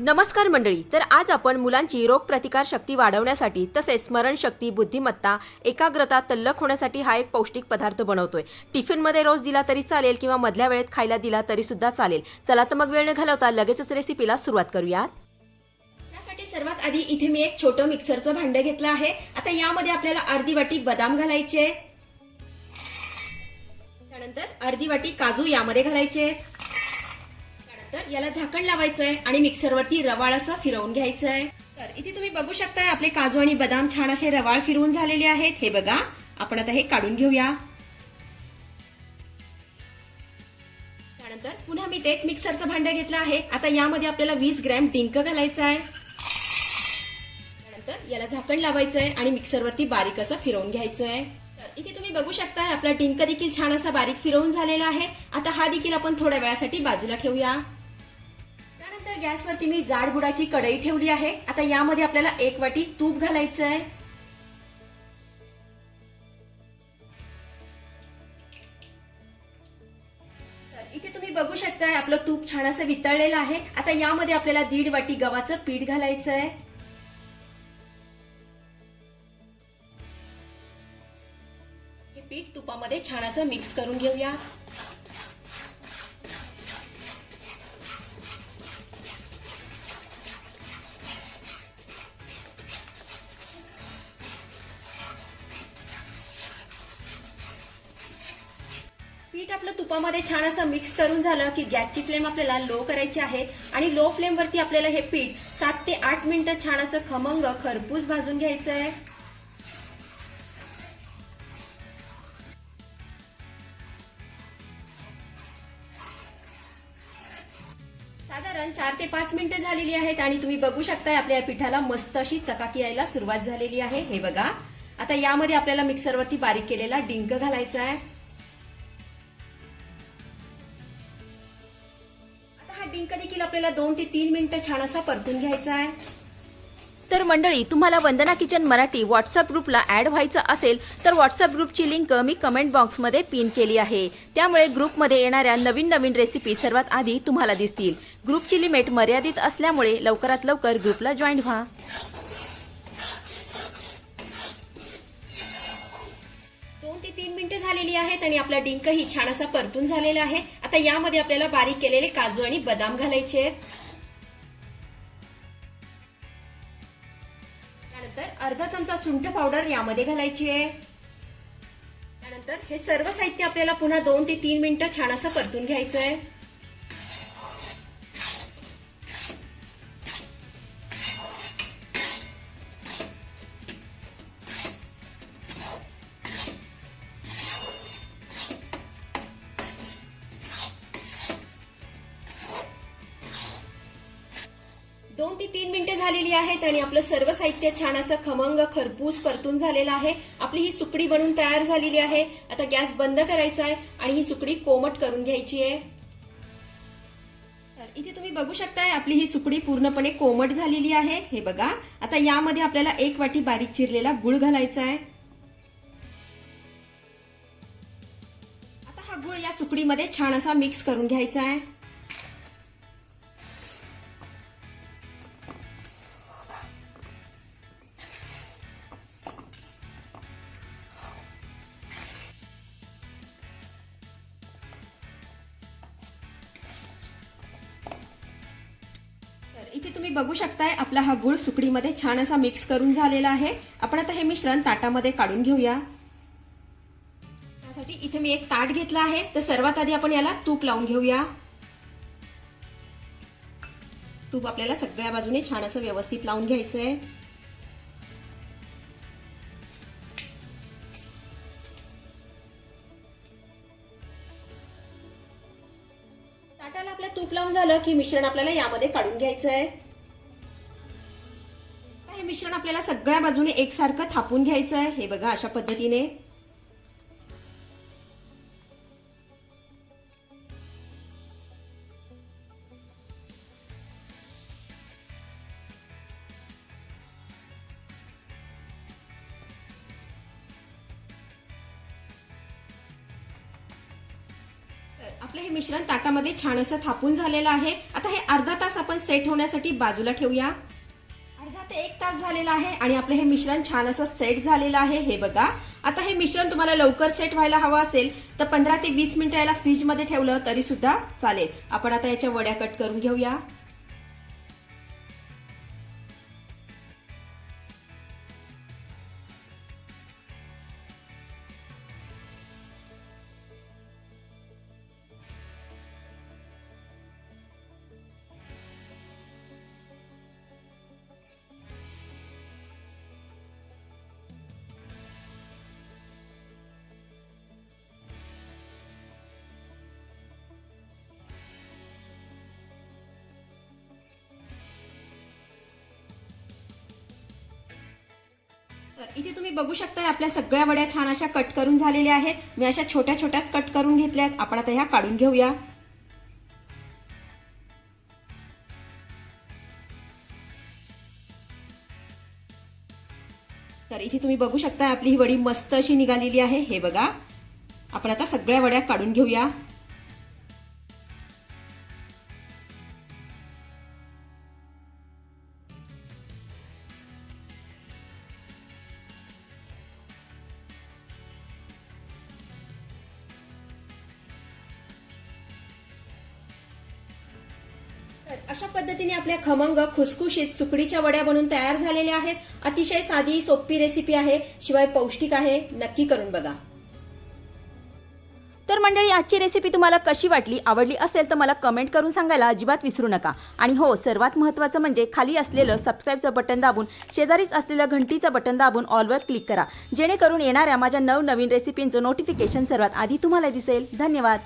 नमस्कार मंडळी तर आज आपण मुलांची रोगप्रतिकार शक्ती वाढवण्यासाठी तसेच स्मरणशक्ती बुद्धिमत्ता एकाग्रता तल्लख होण्यासाठी हा एक पौष्टिक पदार्थ बनवतोय. टिफिनमध्ये रोज दिला तरी चालेल किंवा मधल्या वेळेत खायला दिला तरी सुद्धा चालेल. चला तर मग वेळ न घालवता लगेचच रेसिपीला सुरुवात करूयात. त्यासाठी सर्वात आधी इथे मी एक छोटं मिक्सरचं भांडं घेतलं आहे. आता यामध्ये आपल्याला अर्धी वाटी बदाम घालायचे त्यानंतर अर्धी वाटी काजू यामध्ये घालायचे तर याला झाकण लावायचंय आणि मिक्सरवरती रवाळ असं फिरवून घ्यायचंय. तर इथे तुम्ही बघू शकताय आपले काजू आणि बदाम छान असे रवाळ फिरवून झालेले आहेत. हे बघा आपण आता हे काढून घेऊया. त्यानंतर पुन्हा मी तेच मिक्सरचं भांडं घेतलं आहे. आता यामध्ये आपल्याला वीस ग्रॅम डिंक घालायचं आहे त्यानंतर याला झाकण लावायचंय आणि मिक्सरवरती बारीक असं फिरवून घ्यायचंय. तर इथे तुम्ही बघू शकताय आपला डिंक देखील छान असा बारीक फिरवून झालेला आहे. आता हा देखील आपण थोड्या वेळासाठी बाजूला ठेवूया. गॅसवरती मी जाड बुडाची कढई ठेवली आहे. आता यामध्ये आपल्याला एक वाटी तूप घालायचं आहे तर इथे तुम्ही बघू शकताय आपलं तूप छान असं वितळलेलं आहे. आता यामध्ये आपल्याला दीड वाटी गव्हाचं पीठ घालायचं आहे हे पीठ तुपामध्ये छान असं मिक्स करून घेऊया. पीठ आपलं तुपामध्ये छान असं मिक्स करून झालं की गॅसची फ्लेम आपल्याला लो करायची आहे आणि लो फ्लेमवरती आपल्याला हे पीठ सात ते आठ मिनटं छान असं खमंग खरपूस भाजून घ्यायचं आहे साधारण चार ते पाच मिनिटं झालेली आहेत आणि तुम्ही बघू शकताय आपल्या पिठाला मस्त अशी चकाकी यायला सुरुवात झालेली आहे. हे बघा. आता यामध्ये आपल्याला मिक्सरवरती बारीक केलेला डिंक घालायचा आहे डिंक देखील आपल्याला दोन ते तीन मिनिटं छान असा परतून घ्यायचा आहे. तर मंडळी तुम्हाला वंदना किचन मराठी व्हॉट्सअप ग्रुपला ॲड व्हायचं असेल तर व्हॉट्सअप ग्रुपची लिंक मी कमेंट बॉक्समध्ये पिन केली आहे. त्यामुळे ग्रुपमध्ये येणाऱ्या नवीन नवीन रेसिपी सर्वात आधी तुम्हाला दिसतील. ग्रुपची लिमिट मर्यादित असल्यामुळे लवकरात लवकर ग्रुपला जॉईन व्हा. दोन ते तीन मिनिटं झालेली आहेत आणि आपला डिंक ही छान असा परतून झालेला आहे. आता यामध्ये आपल्याला बारीक केलेले काजू आणि बदाम घालायचे आहेत. त्यानंतर अर्धा चमचा सुंठ पावडर यामध्ये घालायची आहे. त्यानंतर हे सर्व साहित्य आपल्याला पुन्हा दोन ते तीन मिनिटं छान असं परतून घ्यायचं आहे. झालेली आहेत आणि आपलं सर्व साहित्य छान असं खमंग खरपूस परतून झालेलं आहे. आपली ही सुकडी बनून तयार झालेली आहे. आता गॅस बंद करायचा आहे आणि ही सुकडी कोमट करून घ्यायची आहे. तर इथे तुम्ही बघू शकताय आपली ही सुकडी पूर्णपणे कोमट झालेली आहे. हे बघा आता यामध्ये आपल्याला एक वाटी बारीक चिरलेला गुळ घालायचा आहे. आता हा गुळ या सुकडीमध्ये छान असा मिक्स करून घ्यायचा आहे. इथे तुम्ही बघू शकताय आपला हा गुळ सुकडीमध्ये छान असा मिक्स करून झालेला आहे. आपण आता हे मिश्रण ताटामध्ये काढून घेऊया. त्यासाठी इथे मी एक ताट घेतला आहे. तर सर्वात आधी आपण याला तूप लावून घेऊया. तूप आपल्याला सगळ्या बाजूने छान असं व्यवस्थित लावून घ्यायचं आहे ताटाला आपलं तूप लावून झालं की मिश्रण आपल्याला यामध्ये काढून घ्यायचं आहे हे मिश्रण आपल्याला सगळ्या बाजूने एकसारखं थापून घ्यायचं आहे हे बघा अशा पद्धतीने. आपलं हे मिश्रण ताटामध्ये छान असं थापून झालेलं आहे. आता हे अर्धा तास आपण सेट होण्यासाठी बाजूला ठेवूया. अर्धा ते एक तास झालेला आहे आणि आपलं हे मिश्रण छान असं सेट झालेलं आहे. हे बघा. आता हे मिश्रण तुम्हाला लवकर सेट व्हायला हवं असेल तर पंधरा ते वीस मिनिटं याला फ्रीजमध्ये ठेवलं तरी सुद्धा चालेल. आपण आता याच्या वड्या कट करून घेऊया. तर इथे तुम्ही बघू शकताय आपल्या सगळ्या वड्या छान अशा कट करून झालेल्या आहेत. मी अशा छोट्या छोट्याच कट करून घेतल्यात. आपण आता ह्या काढून घेऊया. तर इथे तुम्ही बघू शकता आपली ही वडी मस्त अशी निघालेली आहे. हे बघा. आपण आता सगळ्या वड्या काढून घेऊया. अशा पद्धतीने आपल्या खमंग खुसखुशीत सुकडीच्या वड्या बनून तयार झालेल्या आहेत. अतिशय साधी सोपी रेसिपी आहे. शिवाय पौष्टिक आहे. नक्की करून बघा. तर मंडळी आजची रेसिपी तुम्हाला कशी वाटली आवडली असेल तर मला कमेंट करून सांगायला अजिबात विसरू नका. आणि हो सर्वात महत्त्वाचं म्हणजे खाली असलेलं सबस्क्राईबचं बटन दाबून शेजारीच असलेलं घंटीचं बटन दाबून ऑलवर क्लिक करा. जेणेकरून येणाऱ्या माझ्या नवनवीन रेसिपींचं नोटिफिकेशन सर्वात आधी तुम्हाला दिसेल. धन्यवाद.